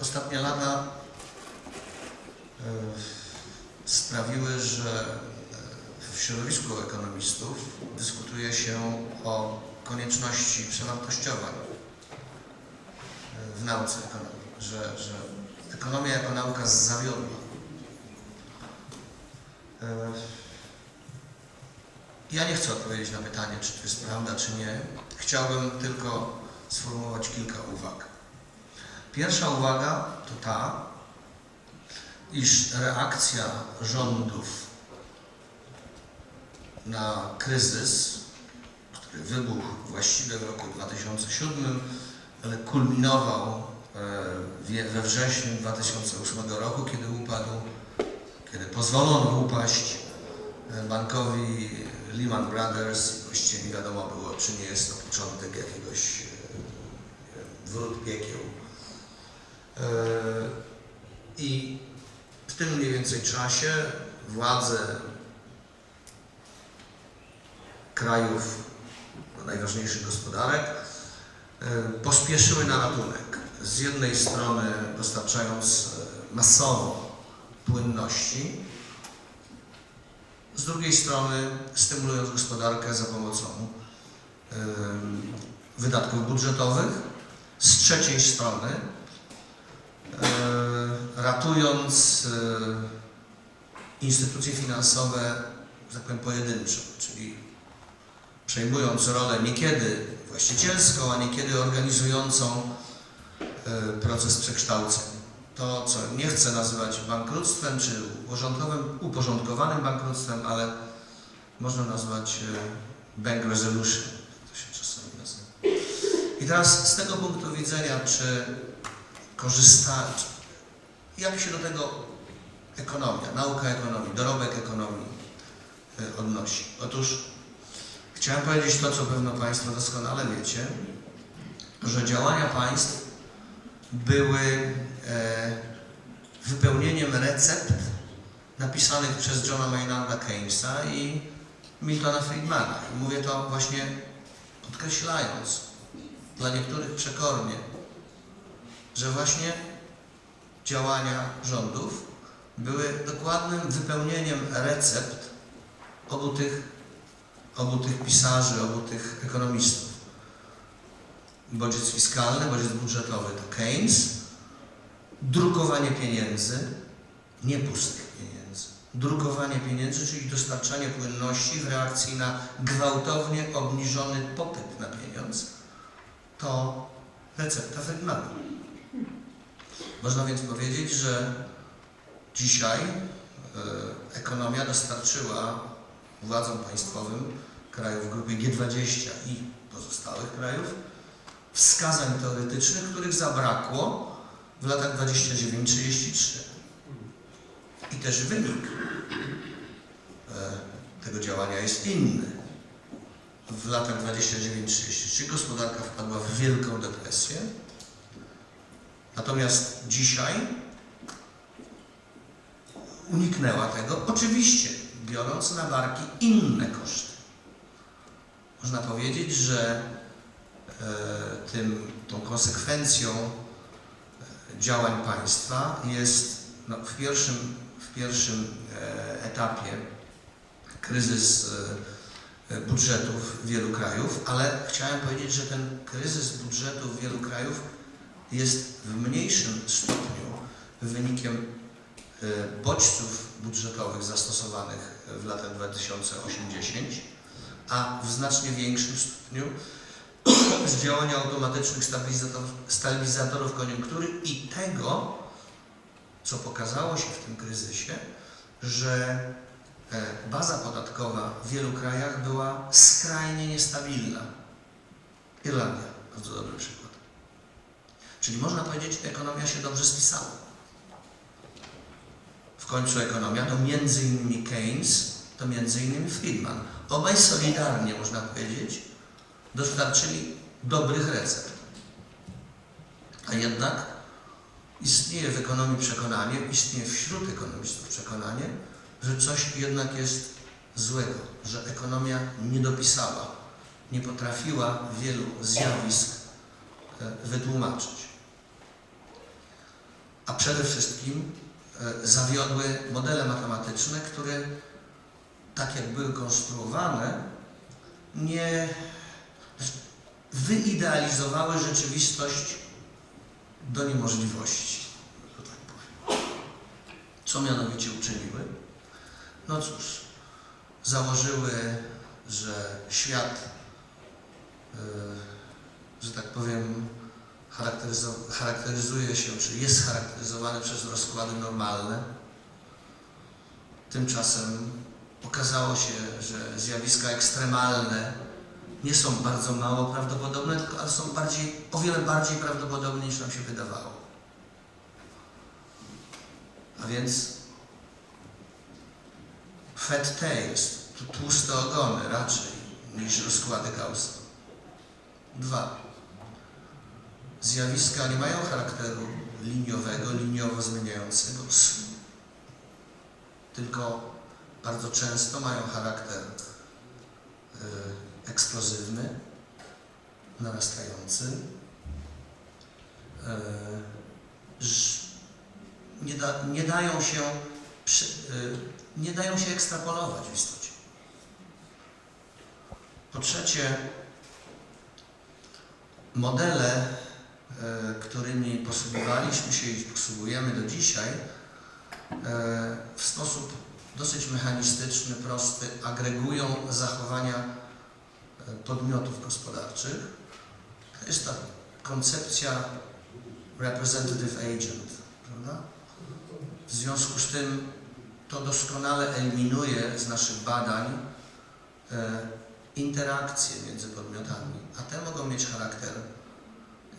ostatnie lata e, sprawiły, że e, w środowisku ekonomistów dyskutuje się o konieczności przewartościowań e, w nauce ekonomii, że, że ekonomia jako nauka zawiodła. Ja nie chcę odpowiedzieć na pytanie, czy to jest prawda, czy nie. Chciałbym tylko sformułować kilka uwag. Pierwsza uwaga to ta, iż reakcja rządów na kryzys, który wybuchł właściwie w roku 2007, ale kulminował e, we wrześniu 2008 roku, kiedy upadł, kiedy pozwolono upaść e, bankowi Lehman Brothers. Właściwie nie wiadomo było, czy nie jest to początek jakiegoś e, wrót piekieł. E, I w tym mniej więcej czasie władze krajów najważniejszych gospodarek e, pospieszyły na ratunek. Z jednej strony dostarczając e, masowo płynności, z drugiej strony stymulując gospodarkę za pomocą wydatków budżetowych, z trzeciej strony ratując e, instytucje finansowe, że tak powiem, czyli przejmując rolę niekiedy właścicielską, a niekiedy organizującą e, proces przekształceń. To, co nie chcę nazywać bankructwem, czy uporządkowanym bankructwem, ale można nazwać e, bank resolution, to się czasami nazywa. I teraz z tego punktu widzenia, czy korzystać, jak się do tego ekonomia, nauka ekonomii, dorobek ekonomii e, odnosi? Otóż chciałem powiedzieć to, co pewno Państwo doskonale wiecie, że działania państw były e, wypełnieniem recept napisanych przez Johna Maynarda Keynesa i Miltona Friedmana. I mówię to właśnie podkreślając dla niektórych przekornie, że właśnie działania rządów były dokładnym wypełnieniem recept obu tych, obu tych pisarzy, obu tych ekonomistów. Bodziec fiskalny, bodziec budżetowy to Keynes, drukowanie pieniędzy, nie pustych pieniędzy, drukowanie pieniędzy, czyli dostarczanie płynności w reakcji na gwałtownie obniżony popyt na pieniądz, to recepta Friedmana. Można więc powiedzieć, że dzisiaj e, ekonomia dostarczyła władzom państwowym krajów grupy G20 i pozostałych krajów wskazań teoretycznych, których zabrakło w latach 29-33. I też wynik e, tego działania jest inny. W latach 29-33 gospodarka wpadła w wielką depresję, natomiast dzisiaj uniknęła tego, oczywiście biorąc na barki inne koszty. Można powiedzieć, że e, tym, tą konsekwencją e, działań państwa jest no, w pierwszym, w pierwszym e, etapie kryzys budżetów wielu krajów, ale chciałem powiedzieć, że ten kryzys budżetów wielu krajów jest w mniejszym stopniu wynikiem e, bodźców budżetowych zastosowanych w latach 2008-10, a w znacznie większym stopniu z działania automatycznych stabilizatorów, stabilizatorów koniunktury i tego, co pokazało się w tym kryzysie, że e, baza podatkowa w wielu krajach była skrajnie niestabilna. Irlandia, bardzo dobry przykład. Czyli można powiedzieć, ekonomia się dobrze spisała. W końcu ekonomia to między innymi Keynes, to między innymi Friedman. Obaj solidarnie, można powiedzieć, dostarczyli dobrych recept. A jednak istnieje w ekonomii przekonanie, istnieje wśród ekonomistów przekonanie, że coś jednak jest złego, że ekonomia nie dopisała, nie potrafiła wielu zjawisk e, wytłumaczyć. A przede wszystkim e, zawiodły modele matematyczne, które tak jak były konstruowane, nie wyidealizowały rzeczywistość do niemożliwości, że tak powiem. Co mianowicie uczyniły? No cóż, założyły, że świat, yy, że tak powiem, charakteryzo- charakteryzuje się, czy jest charakteryzowany przez rozkłady normalne. Tymczasem okazało się, że zjawiska ekstremalne nie są bardzo mało prawdopodobne, tylko ale są bardziej, o wiele bardziej prawdopodobne niż nam się wydawało. A więc fat tails, tłuste ogony raczej niż rozkłady Gaussa. Dwa. Zjawiska nie mają charakteru liniowego, liniowo zmieniającego tylko bardzo często mają charakter y, eksplozywny, narastający. Y, nie, da, nie dają się y, nie dają się ekstrapolować w istocie. Po trzecie, modele, którymi posługiwaliśmy się i posługujemy do dzisiaj, e, w sposób dosyć mechanistyczny, prosty, agregują zachowania e, podmiotów gospodarczych. To jest ta koncepcja representative agent, prawda? W związku z tym to doskonale eliminuje z naszych badań e, interakcje między podmiotami, a te mogą mieć charakter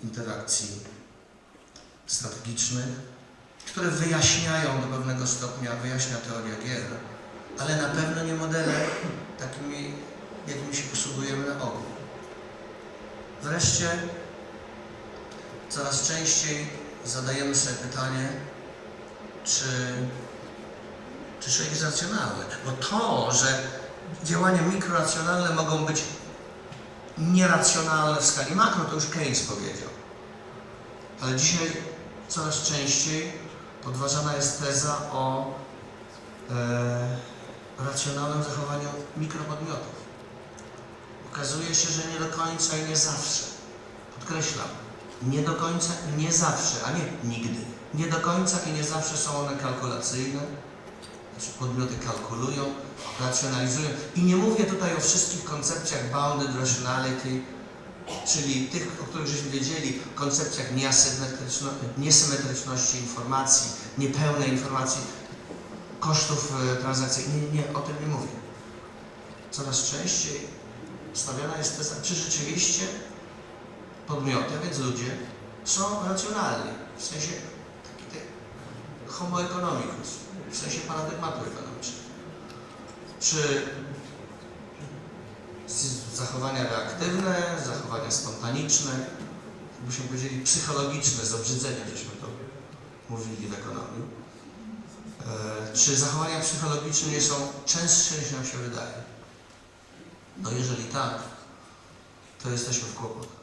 interakcji strategicznych, które wyjaśniają do pewnego stopnia, wyjaśnia teoria gier, ale na pewno nie modele takimi, jakimi się posługujemy na ogół. Wreszcie coraz częściej zadajemy sobie pytanie, czy, czy człowiek jest racjonalny. Bo to, że działania mikroracjonalne mogą być nieracjonalne w skali makro, to już Keynes powiedział. Ale dzisiaj coraz częściej podważana jest teza o e, racjonalnym zachowaniu mikropodmiotów. Okazuje się, że nie do końca i nie zawsze. Podkreślam, nie do końca i nie zawsze, a nie nigdy. Nie do końca i nie zawsze są one kalkulacyjne, znaczy podmioty kalkulują, racjonalizują. I nie mówię tutaj o wszystkich koncepcjach bounded rationality, czyli tych, o których żeśmy wiedzieli, koncepcjach niesymetryczności informacji, niepełnej informacji, kosztów e, transakcji. Nie, nie, o tym nie mówię. Coraz częściej stawiana jest teza, czy rzeczywiście podmioty, a więc ludzie, są racjonalni, w sensie homo economicus, w sensie paradygmatu ekonomicznego. Czy zachowania reaktywne, zachowania spontaniczne, jakbyśmy powiedzieli psychologiczne, z obrzydzenia żeśmy to mówili w ekonomii. E, czy zachowania psychologiczne nie są częstsze niż nam się wydaje? No jeżeli tak, to jesteśmy w kłopotach.